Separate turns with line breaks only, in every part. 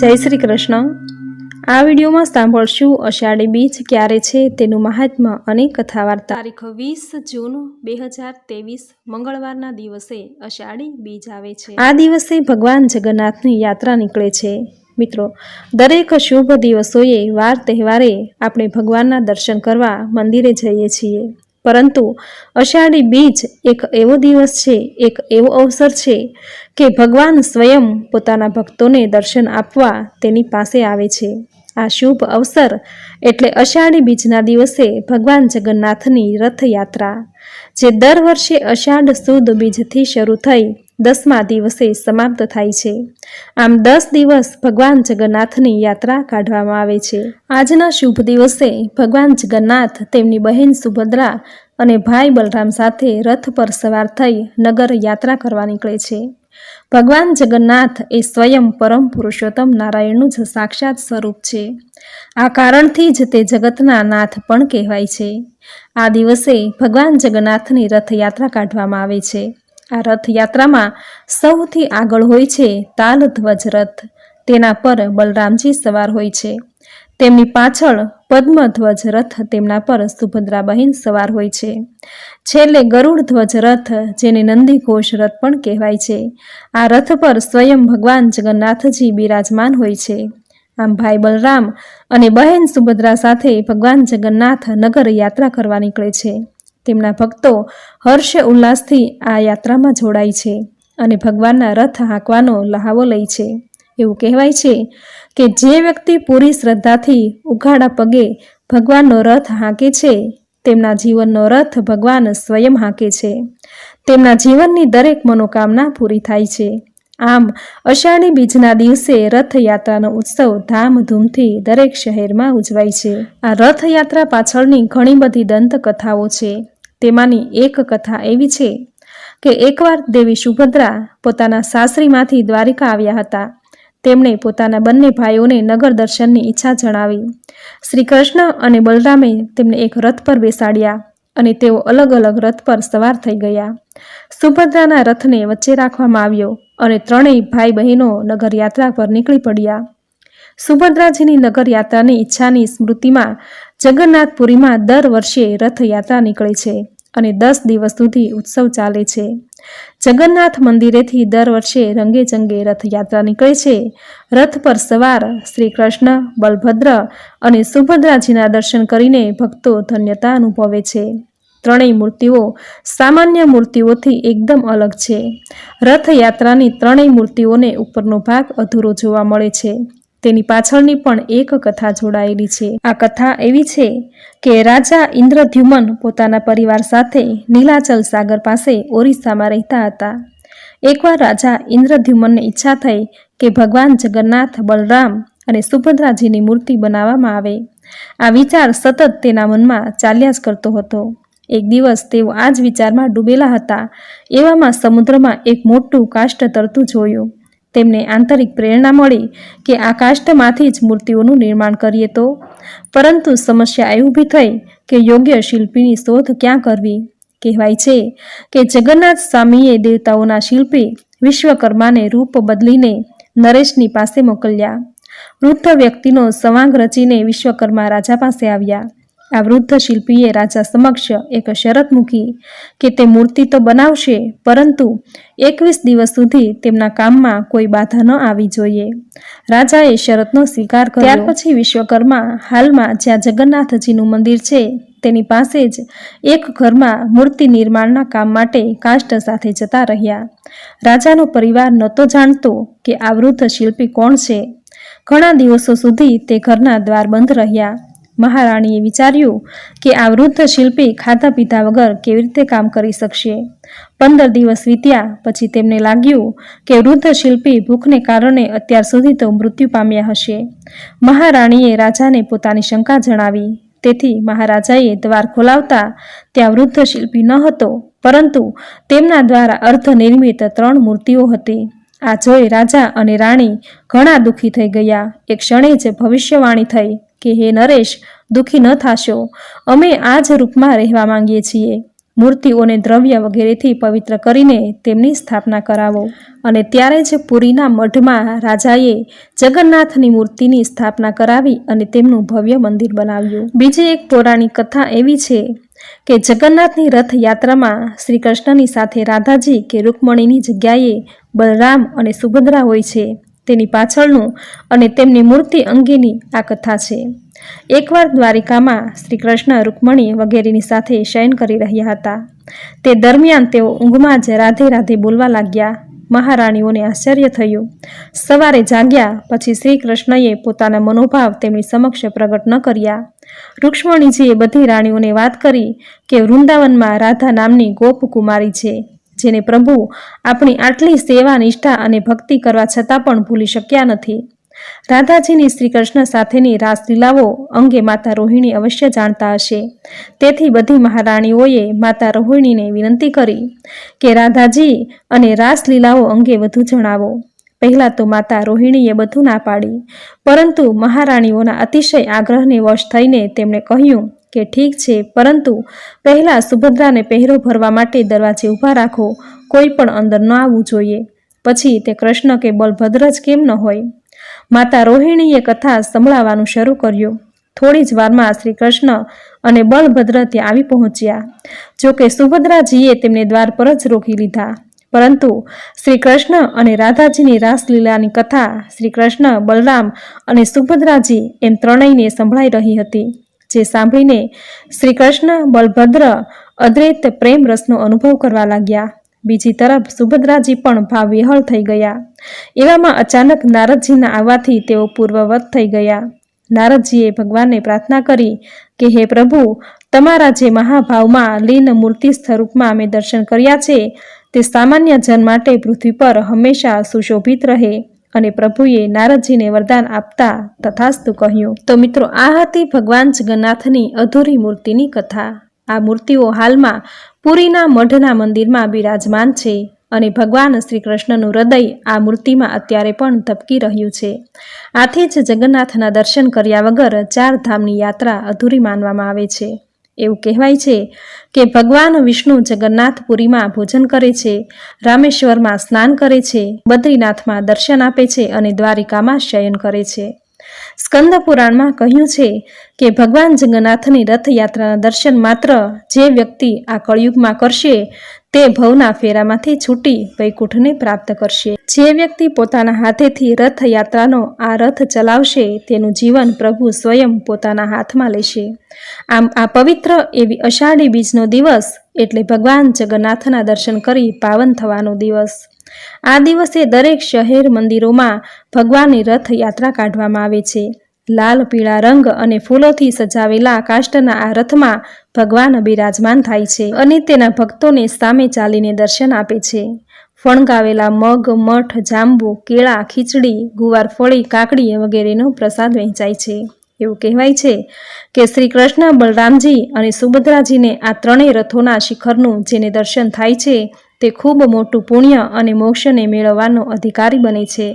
જય શ્રી કૃષ્ણ. આ વિડીયોમાં સાંભળશું અષાઢી બીજ ક્યારે છે તેનું મહાત્મ્ય અને કથા વાર્તા તારીખ વીસ જૂન બે હજાર ત્રેવીસ, મંગળવારના દિવસે અષાઢી બીજ આવે છે. આ દિવસે ભગવાન જગન્નાથની યાત્રા નીકળે છે. મિત્રો, દરેક શુભ દિવસોએ વાર તહેવારે આપણે ભગવાનના દર્શન કરવા મંદિરે જઈએ છીએ. પરંતુ અષાઢી બીજ એક એવો દિવસ છે, એક એવો અવસર છે કે ભગવાન સ્વયં પોતાના ભક્તોને દર્શન આપવા તેની પાસે આવે છે. આ શુભ અવસર એટલે અષાઢી બીજના દિવસે ભગવાન જગન્નાથની રથયાત્રા, જે દર વર્ષે અષાઢ સુદ બીજથી શરૂ થઈ દસમા દિવસે સમાપ્ત થાય છે. આમ દસ દિવસ ભગવાન જગન્નાથની યાત્રા કાઢવામાં આવે છે. આજના શુભ દિવસે ભગવાન જગન્નાથ તેમની બહેન સુભદ્રા અને ભાઈ બલરામ સાથે રથ પર સવાર થઈ નગર યાત્રા કરવા નીકળે છે. ભગવાન જગન્નાથ એ સ્વયં પરમ પુરુષોત્તમ નારાયણનું જ સાક્ષાત સ્વરૂપ છે. આ કારણથી જ તે જગતના નાથ પણ કહેવાય છે. આ દિવસે ભગવાન જગન્નાથની રથયાત્રા કાઢવામાં આવે છે. આ રથયાત્રામાં સૌથી આગળ હોય છે તાલ ધ્વજ રથ. તેના પર બલરામજી સવાર હોય છે. તેમની પાછળ પદ્મધ્વજ રથ તેમના પર સુભદ્રા બહેન સવાર હોય છે. છેલ્લે ગરુડ ધ્વજ રથ, જેને નંદી ઘોષ રથ પણ કહેવાય છે. આ રથ પર સ્વયં ભગવાન જગન્નાથજી બિરાજમાન હોય છે. આમ ભાઈ બલરામ અને બહેન સુભદ્રા સાથે ભગવાન જગન્નાથ નગર યાત્રા કરવા નીકળે છે. તેમના ભક્તો હર્ષ ઉલ્લાસથી આ યાત્રામાં જોડાય છે અને ભગવાનના રથ હાંકવાનો લહાવો લે છે. એવું કહેવાય છે કે જે વ્યક્તિ પૂરી શ્રદ્ધાથી ઉઘાડા પગે ભગવાનનો રથ હાંકે છે, તેમના જીવનનો રથ ભગવાન સ્વયં હાંકે છે. તેમના જીવનની દરેક મનોકામના પૂરી થાય છે. આમ અષાઢી બીજના દિવસે રથયાત્રાનો ઉત્સવ ધામધૂમથી દરેક શહેરમાં ઉજવાય છે. આ રથયાત્રા પાછળની ઘણી બધી દંતકથાઓ છે. તેમાંની એક કથા એવી છે કે એકવાર દેવી સુભદ્રા પોતાના સાસરીમાંથી દ્વારિકા આવ્યા હતા. તેમણે પોતાના બંને ભાઈઓને નગર દર્શનની ઈચ્છા જણાવી. શ્રી કૃષ્ણ અને બલરામે તેમને એક રથ પર બેસાડ્યા. અને તેઓ અલગ અલગ રથ પર સવાર થઈ ગયા. સુભદ્રાના રથને વચ્ચે રાખવામાં આવ્યો અને ત્રણેય ભાઈ બહેનો નગરયાત્રા પર નીકળી પડ્યા. સુભદ્રાજીની નગરયાત્રાની ઈચ્છાની સ્મૃતિમાં જગન્નાથપુરીમાં દર વર્ષે રથયાત્રા નીકળે છે અને દસ દિવસ સુધી ઉત્સવ ચાલે છે. જગન્નાથ મંદિરેથી દર વર્ષે રંગે ચંગે રથયાત્રા નીકળે છે. રથ પર સવાર શ્રી કૃષ્ણ બલભદ્ર અને સુભદ્રાજીના દર્શન કરીને ભક્તો ધન્યતા અનુભવે છે. ત્રણેય મૂર્તિઓ સામાન્ય મૂર્તિઓથી એકદમ અલગ છે. રથયાત્રાની ત્રણેય મૂર્તિઓને ઉપરનો ભાગ અધૂરો જોવા મળે છે. તેની પાછળની પણ એક કથા જોડાયેલી છે. આ કથા એવી છે કે રાજા ઇન્દ્રદ્યુમન પોતાના પરિવાર સાથે નીલાચલ સાગર પાસે ઓરિસ્સામાં રહેતા હતા. એકવાર રાજા ઇન્દ્રદ્યુમનને ઈચ્છા થઈ કે ભગવાન જગન્નાથ, બલરામ અને સુભદ્રાજીની મૂર્તિ બનાવવામાં આવે. આ વિચાર સતત તેના મનમાં ચાલ્યા જ કરતો હતો. એક દિવસ તેઓ આ જ વિચારમાં ડૂબેલા હતા. એવામાં સમુદ્રમાં એક મોટું કાષ્ટ તરતું જોયું. તેમને આંતરિક પ્રેરણા મળી કે આ કાષ્ટમાંથી જ મૂર્તિઓનું નિર્માણ કરીએ તો? પરંતુ સમસ્યા એ ઊભી થઈ કે યોગ્ય શિલ્પીની શોધ ક્યાં કરવી? કહેવાય છે કે જગન્નાથ સ્વામીએ દેવતાઓના શિલ્પી વિશ્વકર્માને રૂપ બદલીને નરેશની પાસે મોકલ્યા. વૃદ્ધ વ્યક્તિનો સવાંગ રચીને વિશ્વકર્મા રાજા પાસે આવ્યા. આ વૃદ્ધ શિલ્પીએ રાજા સમક્ષ એક શરત મૂકી કે તે મૂર્તિ તો બનાવશે, પરંતુ એકવીસ દિવસ સુધી તેમના કામમાં કોઈ બાધા ન આવી જોઈએ. રાજાએ શરતનો સ્વીકાર કર્યો. ત્યાર પછી વિશ્વકર્મા હાલમાં જ્યાં જગન્નાથજીનું મંદિર છે, તેની પાસે જ એક ઘરમાં મૂર્તિ નિર્માણના કામ માટે કાષ્ટ સાથે જતા રહ્યા. રાજાનો પરિવાર નહોતો જાણતો કે આ વૃદ્ધ શિલ્પી કોણ છે. ઘણા દિવસો સુધી તે ઘરના દ્વાર બંધ રહ્યા. મહારાણીએ વિચાર્યું કે આ વૃદ્ધ શિલ્પી ખાધા પીધા વગર કેવી રીતે કામ કરી શકશે. પંદર દિવસ વીત્યા પછી તેમને લાગ્યું કે વૃદ્ધ શિલ્પી ભૂખને કારણે અત્યાર સુધી તો મૃત્યુ પામ્યા હશે. મહારાણીએ રાજાને પોતાની શંકા જણાવી. તેથી મહારાજાએ દ્વાર ખોલાવતા ત્યાં વૃદ્ધ શિલ્પી ન હતો, પરંતુ તેમના દ્વારા અર્ધ નિર્મિત ત્રણ મૂર્તિઓ હતી. આ જોઈ રાજા અને રાણી ઘણા દુઃખી થઈ ગયા. એક ક્ષણે જ ભવિષ્યવાણી થઈ કે, હે નરેશ, દુઃખી ન થાશો. અમે આ જ રૂપમાં રહેવા માંગીએ છીએ. મૂર્તિઓને દ્રવ્ય વગેરેથી પવિત્ર કરીને તેમની સ્થાપના કરાવો. અને ત્યારે જ પુરીના મઢમાં રાજાએ જગન્નાથની મૂર્તિની સ્થાપના કરાવી અને તેમનું ભવ્ય મંદિર બનાવ્યું. બીજી એક પૌરાણિક કથા એવી છે કે જગન્નાથની રથયાત્રામાં શ્રી કૃષ્ણની સાથે રાધાજી કે રૂકમણીની જગ્યાએ બલરામ અને સુભદ્રા હોય છે. તેની પાછળનું અને તેમની મૂર્તિ અંગેની આ કથા છે. એકવાર દ્વારિકામાં શ્રી કૃષ્ણ રૂકમણી વગેરેની સાથે શયન કરી રહ્યા હતા. તે દરમિયાન તેઓ ઊંઘમાં જ રાધે રાધે બોલવા લાગ્યા. મહારાણીઓને આશ્ચર્ય થયું. સવારે જાગ્યા પછી શ્રી કૃષ્ણએ પોતાના મનોભાવ તેમની સમક્ષ પ્રગટ ન કર્યા. રૂક્ષ્મણીજીએ બધી રાણીઓને વાત કરી કે વૃંદાવનમાં રાધા નામની ગોપ કુમારી છે. જેને પ્રભુ આપણી આટલી સેવા, નિષ્ઠા અને ભક્તિ કરવા છતાં પણ ભૂલી શક્યા નથી. રાધાજીની શ્રી કૃષ્ણ સાથેની રાસલીલાઓ અંગે માતા રોહિણી અવશ્ય જાણતા હશે. તેથી બધી મહારાણીઓએ માતા રોહિણીને વિનંતી કરી કે, રાધાજી, અને રાસલીલાઓ અંગે વધુ જણાવો. પહેલાં તો માતા રોહિણીએ બધું ના પાડી, પરંતુ મહારાણીઓના અતિશય આગ્રહને વશ થઈને તેમણે કહ્યું કે ઠીક છે, પરંતુ પહેલાં સુભદ્રાને પહેરો ભરવા માટે દરવાજે ઊભા રાખો, કોઈ પણ અંદર ન આવવું જોઈએ. પછી તે કૃષ્ણ કે બલભદ્ર જ કેમ ન હોય? માતા રોહિણીએ કથા સંભળાવવાનું શરૂ કર્યું. થોડી જ વારમાં શ્રી કૃષ્ણ અને બળભદ્ર ત્યાં આવી પહોંચ્યા. જોકે સુભદ્રાજીએ તેમને દ્વાર પર જ રોકી લીધા. પરંતુ શ્રી કૃષ્ણ અને રાધાજીની રાસલીલાની કથા શ્રી કૃષ્ણ, બલરામ અને સુભદ્રાજી એમ ત્રણેયને સંભળાઈ રહી હતી. જે સાંભળીને શ્રી કૃષ્ણ બલભદ્ર અદ્વૈત પ્રેમ રસનો અનુભવ કરવા લાગ્યા. બીજી તરફ સુભદ્રાજી પણ ભાવ વિહળ થઈ ગયા. એવામાં અચાનક નારદજીના આવવાથી તેઓ પૂર્વવત થઈ ગયા. નારદજીએ ભગવાનને પ્રાર્થના કરી કે, હે પ્રભુ, તમારા જે મહાભાવમાં લીન મૂર્તિ સ્વરૂપમાં અમે દર્શન કર્યા છે, તે સામાન્ય જન માટે પૃથ્વી પર હંમેશા સુશોભિત રહે. અને પ્રભુએ નારદજીને વરદાન આપતા તથાસ્તુ કહ્યું, તો મિત્રો, આ હતી ભગવાન જગન્નાથની અધૂરી મૂર્તિની કથા. આ મૂર્તિઓ હાલમાં પુરીના મઢના મંદિરમાં બિરાજમાન છે અને ભગવાન શ્રી કૃષ્ણનું હૃદય આ મૂર્તિમાં અત્યારે પણ ધબકી રહ્યું છે. આથી જ જગન્નાથના દર્શન કર્યા વગર ચાર ધામની યાત્રા અધૂરી માનવામાં આવે છે. એવું કહેવાય છે કે ભગવાન વિષ્ણુ જગન્નાથપુરીમાં ભોજન કરે છે, રામેશ્વરમાં સ્નાન કરે છે, બદ્રીનાથમાં દર્શન આપે છે અને દ્વારિકામાં શયન કરે છે. સ્કંદ પુરાણમાં કહ્યું છે કે ભગવાન જગન્નાથની રથયાત્રાના દર્શન માત્ર જે વ્યક્તિ આ કળયુગમાં કરશે તે ભવના ફેરામાંથી છૂટી વૈકુંઠને પ્રાપ્ત કરશે. જે વ્યક્તિ પોતાના હાથેથી રથયાત્રાનો આ રથ ચલાવશે, તેનું જીવન પ્રભુ સ્વયં પોતાના હાથમાં લેશે. આમ આ પવિત્ર એવી અષાઢી બીજનો દિવસ એટલે ભગવાન જગન્નાથના દર્શન કરી પાવન થવાનો દિવસ. આ દિવસે દરેક શહેર મંદિરોમાં ભગવાનની રથયાત્રા કાઢવામાં આવે છે. લાલ પીળા રંગ અને ફૂલોથી સજાવેલા કાષ્ટના આ રથમાં ભગવાન બિરાજમાન થાય છે અને તેના ભક્તોને સામે ચાલીને દર્શન આપે છે. ફણગાવેલા મગ, મઠ, જાંબુ, કેળા, ખીચડી, ગુવાર ફળી, કાકડી વગેરેનો પ્રસાદ વહેંચાય છે. એવું કહેવાય છે કે શ્રી કૃષ્ણ બલરામજી અને સુભદ્રાજીને આ ત્રણેય રથોના શિખરનું જેને દર્શન થાય છે તે ખૂબ મોટું પુણ્ય અને મોક્ષને મેળવવાનો અધિકારી બને છે.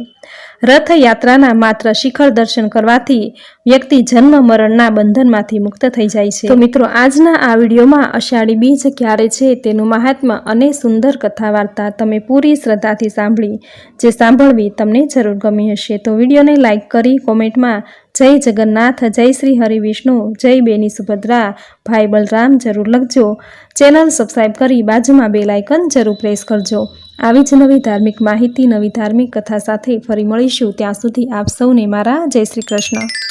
રથયાત્રાના માત્ર શિખર દર્શન કરવાથી વ્યક્તિ જન્મ મરણના બંધનમાંથી મુક્ત થઈ જાય છે. તો મિત્રો, આજના આ વિડીયોમાં અષાઢી બીજ ક્યારે છે તેનું મહાત્મા અને સુંદર કથા વાર્તા તમે પૂરી શ્રદ્ધાથી સાંભળી, જે સાંભળવી તમને જરૂર ગમી હશે. તો વિડીયોને લાઇક કરી કોમેન્ટમાં જય જગન્નાથ, જય શ્રી હરિ વિષ્ણુ, જય બેની સુભદ્રા. ભાઈ બલરામ, જરૂર લખજો. ચેનલ સબસ્ક્રાઈબ કરી બાજુમાં બે લાઇકન જરૂર પ્રેસ કરજો. આવી જ નવી ધાર્મિક માહિતી, નવી ધાર્મિક કથા સાથે ફરી મળીશું. ત્યાં સુધી આપ સૌને મારા જય શ્રી કૃષ્ણ.